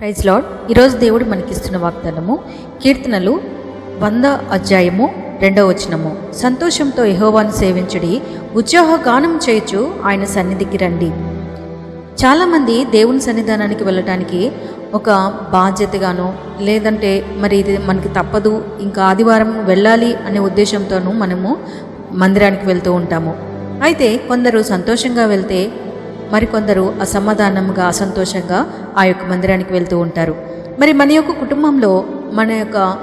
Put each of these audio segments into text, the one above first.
Praise lord ఈరోజు దేవుడు మనకిస్తున్న వాగ్దానము కీర్తనలు వంద అధ్యాయము రెండవ వచనము. సంతోషంతో యహోవాను సేవించడి ఉత్సాహ గానం చేయొచ్చు ఆయన సన్నిధికి రండి. చాలామంది దేవుని సన్నిధానానికి వెళ్ళటానికి ఒక బాధ్యతగానో లేదంటే మరి ఇది మనకి తప్పదు ఇంకా ఆదివారం వెళ్ళాలి అనే ఉద్దేశంతోనూ మనము మందిరానికి వెళ్తూ ఉంటాము. అయితే కొందరు సంతోషంగా వెళ్తే మరికొందరు అసమాధానంగా అసంతోషంగా ఆ యొక్క మందిరానికి వెళ్తూ ఉంటారు. మరి మన యొక్క కుటుంబంలో మన యొక్క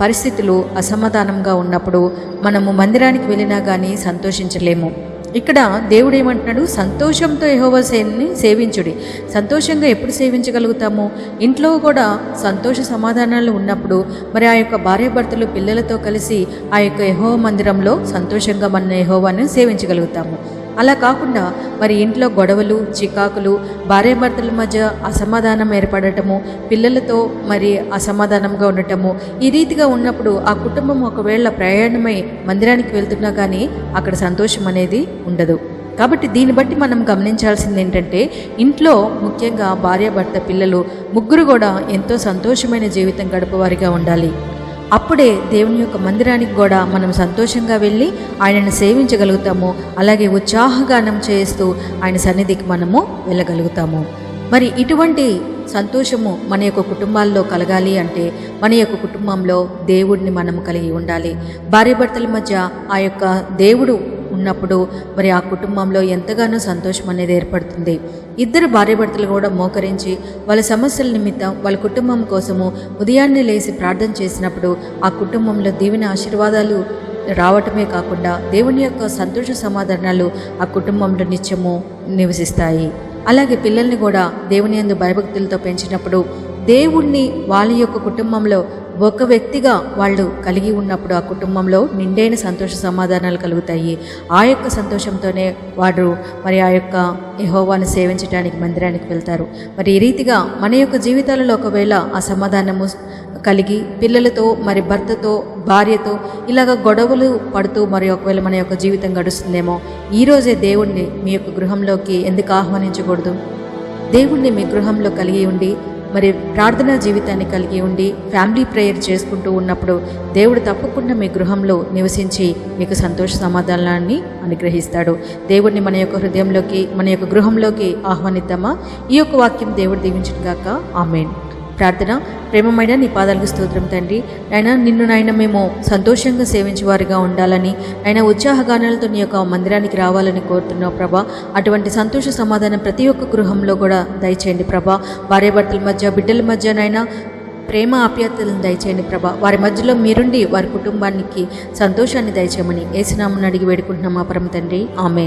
పరిస్థితులు అసమాధానంగా ఉన్నప్పుడు మనము మందిరానికి వెళ్ళినా కానీ సంతోషించలేము. ఇక్కడ దేవుడు ఏమంటున్నాడు? సంతోషంతో యహోవా సేని సేవించుడి. సంతోషంగా ఎప్పుడు సేవించగలుగుతాము? ఇంట్లో కూడా సంతోష సమాధానాలు ఉన్నప్పుడు మరి ఆ యొక్క భార్యాభర్తలు పిల్లలతో కలిసి ఆ యొక్క యహోవ మందిరంలో సంతోషంగా మన యహోవాను సేవించగలుగుతాము. అలా కాకుండా మరి ఇంట్లో గొడవలు చికాకులు భార్యాభర్తల మధ్య అసమాధానం ఏర్పడటము పిల్లలతో మరి అసమాధానంగా ఉండటము ఈ రీతిగా ఉన్నప్పుడు ఆ కుటుంబం ఒకవేళ ప్రయాణమై మందిరానికి వెళ్తున్నా కానీ అక్కడ సంతోషం అనేది ఉండదు. కాబట్టి దీన్ని బట్టి మనం గమనించాల్సింది ఏంటంటే ఇంట్లో ముఖ్యంగా భార్యాభర్త పిల్లలు ముగ్గురు కూడా ఎంతో సంతోషమైన జీవితం గడపవారిగా ఉండాలి. అప్పుడే దేవుని యొక్క మందిరానికి కూడా మనం సంతోషంగా వెళ్ళి ఆయనను సేవించగలుగుతాము. అలాగే ఉత్సాహగానం చేస్తూ ఆయన సన్నిధికి మనము వెళ్ళగలుగుతాము. మరి ఇటువంటి సంతోషము మన యొక్క కుటుంబాల్లో కలగాలి అంటే మన యొక్క కుటుంబంలో దేవుడిని మనం కలిగి ఉండాలి. భార్యాభర్తల మధ్య ఆ యొక్క దేవుడు ఉన్నప్పుడు మరి ఆ కుటుంబంలో ఎంతగానో సంతోషం అనేది ఏర్పడుతుంది. ఇద్దరు భార్యాభర్తలు కూడా మోకరించి వాళ్ళ సమస్యల నిమిత్తం వాళ్ళ కుటుంబం కోసము ఉదయాన్నే లేచి ప్రార్థన చేసినప్పుడు ఆ కుటుంబంలో దీవెన ఆశీర్వాదాలు రావటమే కాకుండా దేవుని యొక్క సంతోష సమాధానాలు ఆ కుటుంబంలో నిత్యము నివసిస్తాయి. అలాగే పిల్లల్ని కూడా దేవుని యందు భయభక్తులతో పెంచినప్పుడు దేవుణ్ణి వాళ్ళ యొక్క కుటుంబంలో ఒక వ్యక్తిగా వాళ్ళు కలిగి ఉన్నప్పుడు ఆ కుటుంబంలో నిండైన సంతోష సమాధానాలు కలుగుతాయి. ఆ యొక్క సంతోషంతోనే వారు మరి ఆ యొక్క యహోవాను సేవించడానికి మందిరానికి వెళ్తారు. మరి ఈ రీతిగా మన యొక్క జీవితాలలో ఒకవేళ ఆ సమాధానము కలిగి పిల్లలతో మరి భర్తతో భార్యతో ఇలాగ గొడవలు పడుతూ మరి ఒకవేళ మన యొక్క జీవితం గడుస్తుందేమో ఈరోజే దేవుణ్ణి మీ యొక్క గృహంలోకి ఎందుకు ఆహ్వానించకూడదు? దేవుణ్ణి మీ గృహంలో కలిగి ఉండి మరి ప్రార్థనా జీవితాన్ని కలిగి ఉండి ఫ్యామిలీ ప్రేయర్ చేసుకుంటూ ఉన్నప్పుడు దేవుడు తప్పకుండా మీ గృహంలో నివసించి మీకు సంతోష సమాధానాన్ని అనుగ్రహిస్తాడు. దేవుడిని మన యొక్క హృదయంలోకి మన యొక్క గృహంలోకి ఆహ్వానిద్దామా? ఈ యొక్క వాక్యం దేవుడు దీవించిన గాక. ఆమెన్. ప్రార్థన ప్రేమమైన నీ పాదాలకు స్తోత్రం తండ్రి. ఆయన నిన్ను నాయన మేము సంతోషంగా సేవించేవారిగా ఉండాలని ఆయన ఉత్సాహగానాలతో నీ యొక్క మందిరానికి రావాలని కోరుతున్నావు ప్రభా. అటువంటి సంతోష సమాధానం ప్రతి ఒక్క గృహంలో కూడా దయచేయండి ప్రభా. భార్యాభర్తల మధ్య బిడ్డల మధ్యనైనా ప్రేమ ఆప్యాయతలను దయచేయండి ప్రభా. వారి మధ్యలో మీరుండి వారి కుటుంబానికి సంతోషాన్ని దయచేయమని ఏసునామని అడిగి వేడుకుంటున్నాం మా పరమ తండ్రి. ఆమె